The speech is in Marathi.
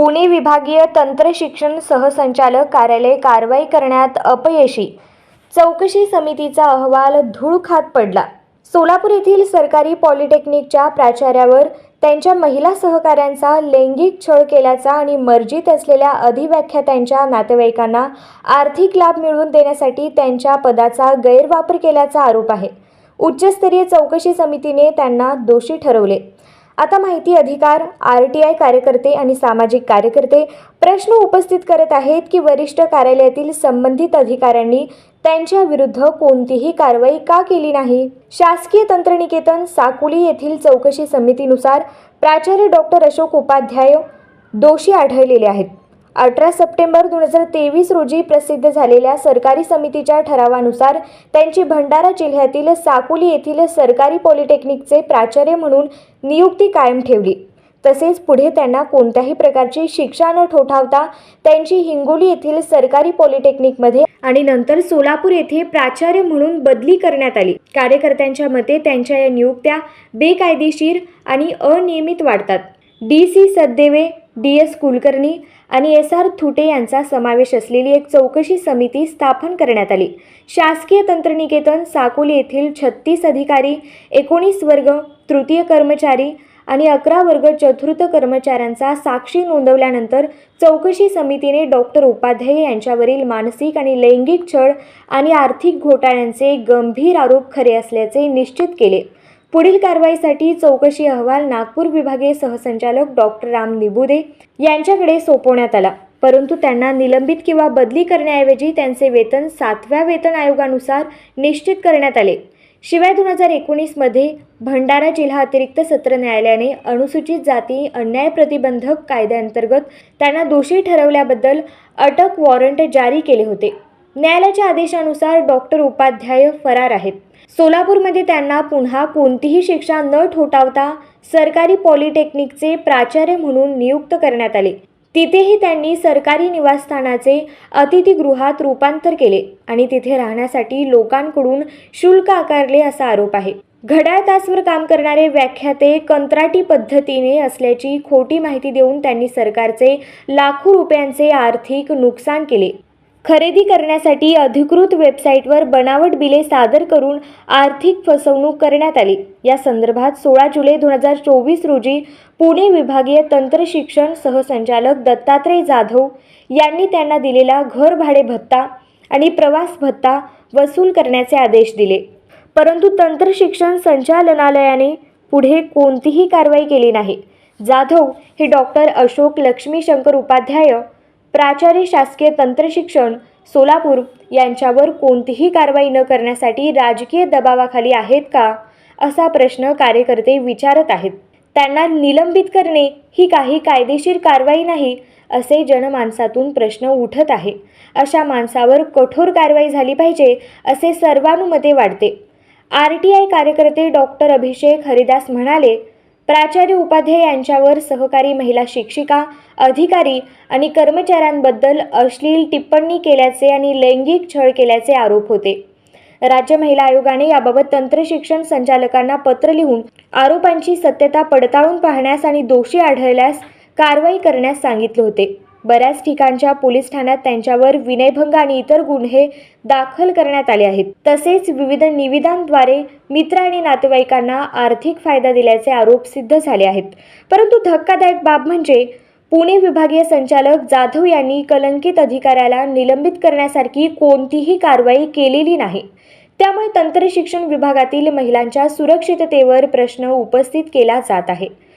पुणे विभागीय तंत्रशिक्षण सहसंचालक कार्यालय कारवाई करण्यात अपयशी. चौकशी समितीचा अहवाल धूळ खात पडला. सोलापूर येथील सरकारी पॉलिटेक्निकच्या प्राचार्यावर त्यांच्या महिला सहकाऱ्यांचा लैंगिक छळ केल्याचा आणि मर्जीत असलेल्या अधिव्याख्यात्यांच्या नातेवाईकांना आर्थिक लाभ मिळवून देण्यासाठी त्यांच्या पदाचा गैरवापर केल्याचा आरोप आहे. उच्चस्तरीय चौकशी समितीने त्यांना दोषी ठरवले. आता माहिती अधिकार आर टी आय कार्यकर्ते आणि सामाजिक कार्यकर्ते प्रश्न उपस्थित करत आहेत की वरिष्ठ कार्यालयातील संबंधित अधिकाऱ्यांनी त्यांच्या विरुद्ध कोणतीही कारवाई का केली नाही? शासकीय तंत्रनिकेतन साकुली येथील चौकशी समितीनुसार प्राचार्य डॉक्टर अशोक उपाध्याय दोषी आढळलेले आहेत. अठरा सप्टेंबर दोन हजार तेवीस रोजी प्रसिद्ध झालेल्या सरकारी समितीच्या ठरावानुसार त्यांची भंडारा जिल्ह्यातील साकोली येथील सरकारी पॉलिटेक्निकचे प्राचार्य म्हणून नियुक्ती कायम ठेवली. तसेच पुढे त्यांना कोणत्याही प्रकारची शिक्षा न ठोठावता त्यांची हिंगोली येथील सरकारी पॉलिटेक्निकमध्ये आणि नंतर सोलापूर येथे प्राचार्य म्हणून बदली करण्यात आली. कार्यकर्त्यांच्या मते त्यांच्या या नियुक्त्या बेकायदेशीर आणि अनियमित वाढतात. D C Saddeve D S Kulkarni आणि एस आर थुटे यांचा समावेश असलेली एक चौकशी समिती स्थापन करण्यात आली. शासकीय तंत्रनिकेतन साकोली येथील छत्तीस अधिकारी एकोणीस वर्ग तृतीय कर्मचारी आणि अकरा वर्ग चतुर्थ कर्मचाऱ्यांचा साक्षी नोंदवल्यानंतर चौकशी समितीने डॉक्टर उपाध्याय यांच्यावरील मानसिक आणि लैंगिक छळ आणि आर्थिक घोटाळ्यांचे गंभीर आरोप खरे असल्याचे निश्चित केले. पुढील कारवाईसाठी चौकशी अहवाल नागपूर विभागीय सहसंचालक डॉक्टर राम निबुदे यांच्याकडे सोपवण्यात आला. परंतु त्यांना निलंबित किंवा बदली करण्याऐवजी त्यांचे वेतन सातव्या वेतन आयोगानुसार निश्चित करण्यात आले. शिवाय दोन हजार एकोणीसमध्ये भंडारा जिल्हा अतिरिक्त सत्र न्यायालयाने अनुसूचित जाती अन्याय प्रतिबंधक कायद्याअंतर्गत त्यांना दोषी ठरवल्याबद्दल अटक वॉरंट जारी केले होते. न्यायालयाच्या आदेशानुसार डॉक्टर उपाध्याय फरार आहेत. सोलापूरमध्ये त्यांना पुन्हा कोणतीही शिक्षा न ठोठावता सरकारी पॉलिटेक्निकचे प्राचार्य म्हणून नियुक्त करण्यात आले. तिथेही त्यांनी सरकारी निवासस्थानाचे अतिथीगृहात रूपांतर केले आणि तिथे राहण्यासाठी लोकांकडून शुल्क आकारले असा आरोप आहे. घड्याळ तासवर काम करणारे व्याख्याते कंत्राटी पद्धतीने असल्याची खोटी माहिती देऊन त्यांनी सरकारचे लाखो रुपयांचे आर्थिक नुकसान केले. खरेदी करण्यासाठी अधिकृत वेबसाईटवर बनावट बिले सादर करून आर्थिक फसवणूक करण्यात आली. या संदर्भात सोळा जुलै दोन हजार चोवीस रोजी पुणे विभागीय तंत्रशिक्षण सहसंचालक दत्तात्रय जाधव यांनी त्यांना दिलेला घर भाडे भत्ता आणि प्रवास भत्ता वसूल करण्याचे आदेश दिले. परंतु तंत्रशिक्षण संचालनालयाने पुढे कोणतीही कारवाई केली नाही. जाधव हे डॉक्टर अशोक लक्ष्मीशंकर उपाध्याय प्राचार्य शासकीय तंत्रशिक्षण सोलापूर यांच्यावर कोणतीही कारवाई न करण्यासाठी राजकीय दबावाखाली आहेत का असा प्रश्न कार्यकर्ते विचारत आहेत. त्यांना निलंबित करणे ही काही कायदेशीर कारवाई नाही असे जनमानसातून प्रश्न उठत आहे. अशा माणसावर कठोर कारवाई झाली पाहिजे असे सर्वानुमते वाटते. आर टी आय कार्यकर्ते डॉक्टर अभिषेक हरिदास म्हणाले प्राचार्य उपाध्याय यांच्यावर सहकारी महिला शिक्षिका अधिकारी आणि कर्मचाऱ्यांबद्दल अश्लील टिप्पणी केल्याचे आणि लैंगिक छळ केल्याचे आरोप होते. राज्य महिला आयोगाने याबाबत तंत्रशिक्षण संचालकांना पत्र लिहून आरोपांची सत्यता पडताळून पाहण्यास आणि दोषी आढळल्यास कारवाई करण्यास सांगितले होते. बऱ्याच ठिकाणच्या पोलीस ठाण्यात त्यांच्यावर विनयभंग आणि इतर गुन्हे दाखल करण्यात आले आहेत. तसेच विविध निविदांद्वारे मित्र आणि नातेवाईकांना आर्थिक फायदा दिल्याचे आरोप सिद्ध झाले आहेत. परंतु धक्कादायक बाब म्हणजे पुणे विभागीय संचालक जाधव यांनी कलंकित अधिकाऱ्याला निलंबित करण्यासारखी कोणतीही कारवाई केलेली नाही. त्यामुळे तंत्रशिक्षण विभागातील महिलांच्या सुरक्षिततेवर प्रश्न उपस्थित केला जात आहे.